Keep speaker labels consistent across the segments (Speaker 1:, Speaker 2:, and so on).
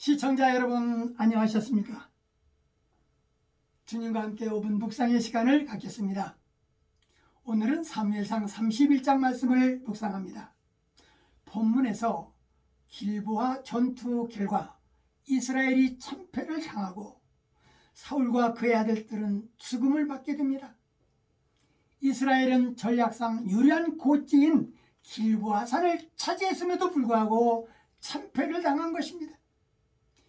Speaker 1: 시청자 여러분 안녕하셨습니까? 주님과 함께 5분 묵상의 시간을 갖겠습니다. 오늘은 사무엘상 31장 말씀을 묵상합니다. 본문에서 길보아 전투 결과 이스라엘이 참패를 당하고 사울과 그의 아들들은 죽음을 맞게 됩니다. 이스라엘은 전략상 유리한 고지인 길보아 산을 차지했음에도 불구하고 참패를 당한 것입니다.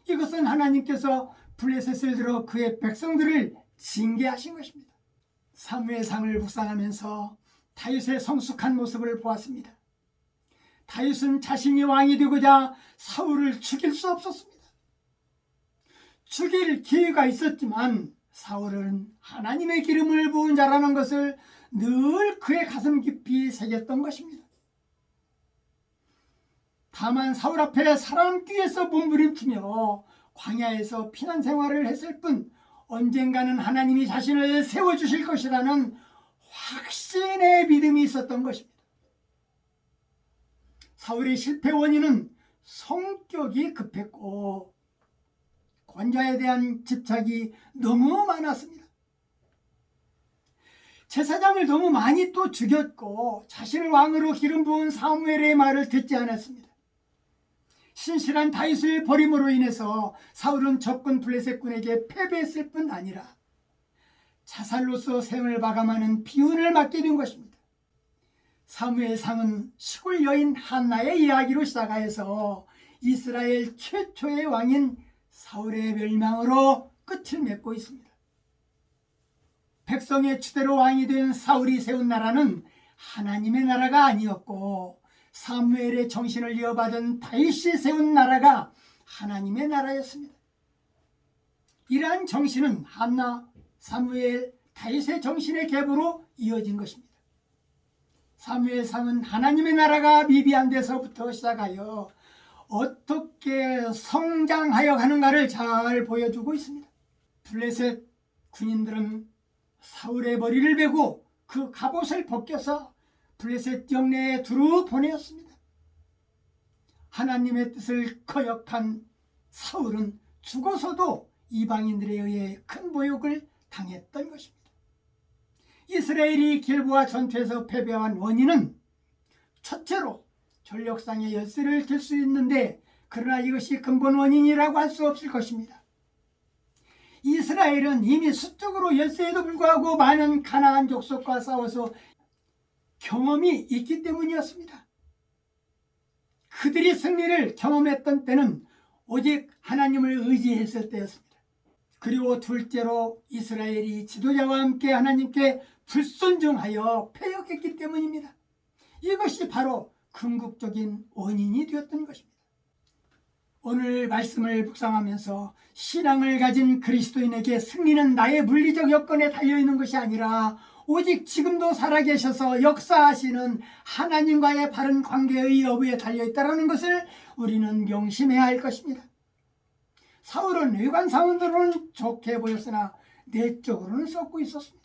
Speaker 1: 이것은 하나님께서 블레셋을 들어 그의 백성들을 징계하신 것입니다. 사무엘상을 묵상하면서 다윗의 성숙한 모습을 보았습니다. 다윗은 자신이 왕이 되고자 사울을 죽일 수 없었습니다. 죽일 기회가 있었지만 사울은 하나님의 기름을 부은 자라는 것을 늘 그의 가슴 깊이 새겼던 것입니다. 다만 사울 앞에 사람 귀에서 몸부림치며 광야에서 피난 생활을 했을 뿐 언젠가는 하나님이 자신을 세워주실 것이라는 확신의 믿음이 있었던 것입니다. 사울의 실패 원인은 성격이 급했고 권자에 대한 집착이 너무 많았습니다. 제사장을 너무 많이 또 죽였고 자신을 왕으로 기름 부은 사무엘의 말을 듣지 않았습니다. 신실한 다윗을 버림으로 인해서 사울은 적군 블레셋군에게 패배했을 뿐 아니라 자살로서 생을 마감하는 비운을 맞게 된 것입니다. 사무엘상은 시골 여인 한나의 이야기로 시작하여서 이스라엘 최초의 왕인 사울의 멸망으로 끝을 맺고 있습니다. 백성의 추대로 왕이 된 사울이 세운 나라는 하나님의 나라가 아니었고 사무엘의 정신을 이어받은 다윗이 세운 나라가 하나님의 나라였습니다. 이러한 정신은 한나, 사무엘, 다윗의 정신의 계보로 이어진 것입니다. 사무엘상은 하나님의 나라가 미비한 데서부터 시작하여 어떻게 성장하여 가는가를 잘 보여주고 있습니다. 블레셋 군인들은 사울의 머리를 베고 그 갑옷을 벗겨서 블레셋 영내에 두루 보내었습니다. 하나님의 뜻을 거역한 사울은 죽어서도 이방인들에 의해 큰 모욕을 당했던 것입니다. 이스라엘이 길보아 전투에서 패배한 원인은 첫째로 전력상의 열쇠를 들 수 있는데 그러나 이것이 근본 원인이라고 할 수 없을 것입니다. 이스라엘은 이미 수적으로 열세에도 불구하고 많은 가나안 족속과 싸워서 경험이 있기 때문이었습니다. 그들이 승리를 경험했던 때는 오직 하나님을 의지했을 때였습니다. 그리고 둘째로 이스라엘이 지도자와 함께 하나님께 불순종하여 패역했기 때문입니다. 이것이 바로 궁극적인 원인이 되었던 것입니다. 오늘 말씀을 묵상하면서 신앙을 가진 그리스도인에게 승리는 나의 물리적 여건에 달려있는 것이 아니라 오직 지금도 살아계셔서 역사하시는 하나님과의 바른 관계의 여부에 달려있다는 것을 우리는 명심해야 할 것입니다. 사울은 외관 사원들로는 좋게 보였으나 내적으로는 썩고 있었습니다.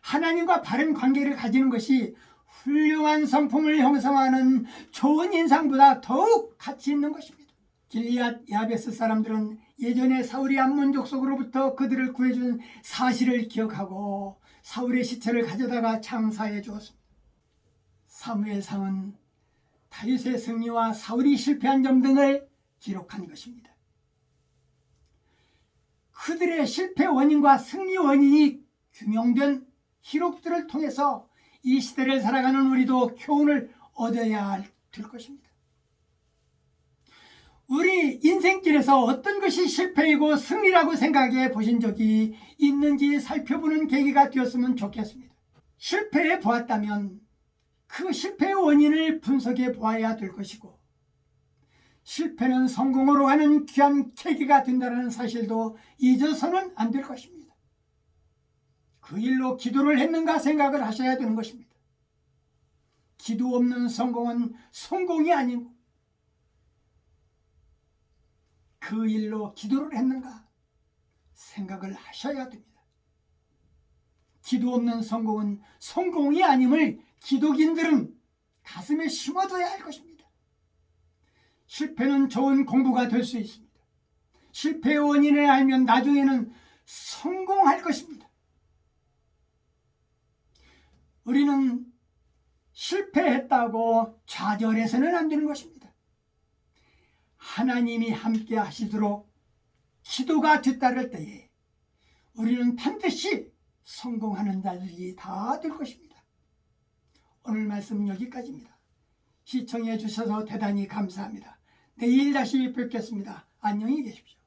Speaker 1: 하나님과 바른 관계를 가지는 것이 훌륭한 성품을 형성하는 좋은 인상보다 더욱 가치 있는 것입니다. 길리앗 야베스 사람들은 예전에 사울이 암몬 족 속으로부터 그들을 구해준 사실을 기억하고 사울의 시체를 가져다가 장사해 주었습니다. 사무엘상은 다윗의 승리와 사울이 실패한 점 등을 기록한 것입니다. 그들의 실패 원인과 승리 원인이 규명된 기록들을 통해서 이 시대를 살아가는 우리도 교훈을 얻어야 될 것입니다. 우리 인생길에서 어떤 것이 실패이고 승리라고 생각해 보신 적이 있는지 살펴보는 계기가 되었으면 좋겠습니다. 실패해 보았다면 그 실패의 원인을 분석해 보아야 될 것이고 실패는 성공으로 가는 귀한 계기가 된다는 사실도 잊어서는 안 될 것입니다. 그 일로 기도를 했는가 생각을 하셔야 되는 것입니다. 기도 없는 성공은 성공이 아니고 그 일로 기도를 했는가 생각을 하셔야 됩니다. 기도 없는 성공은 성공이 아님을 기독인들은 가슴에 심어둬야 할 것입니다. 실패는 좋은 공부가 될 수 있습니다. 실패의 원인을 알면 나중에는 성공할 것입니다. 우리는 실패했다고 좌절해서는 안 되는 것입니다. 하나님이 함께 하시도록 기도가 뒤따를 때에 우리는 반드시 성공하는 자들이 다 될 것입니다. 오늘 말씀 여기까지입니다. 시청해 주셔서 대단히 감사합니다. 내일 다시 뵙겠습니다. 안녕히 계십시오.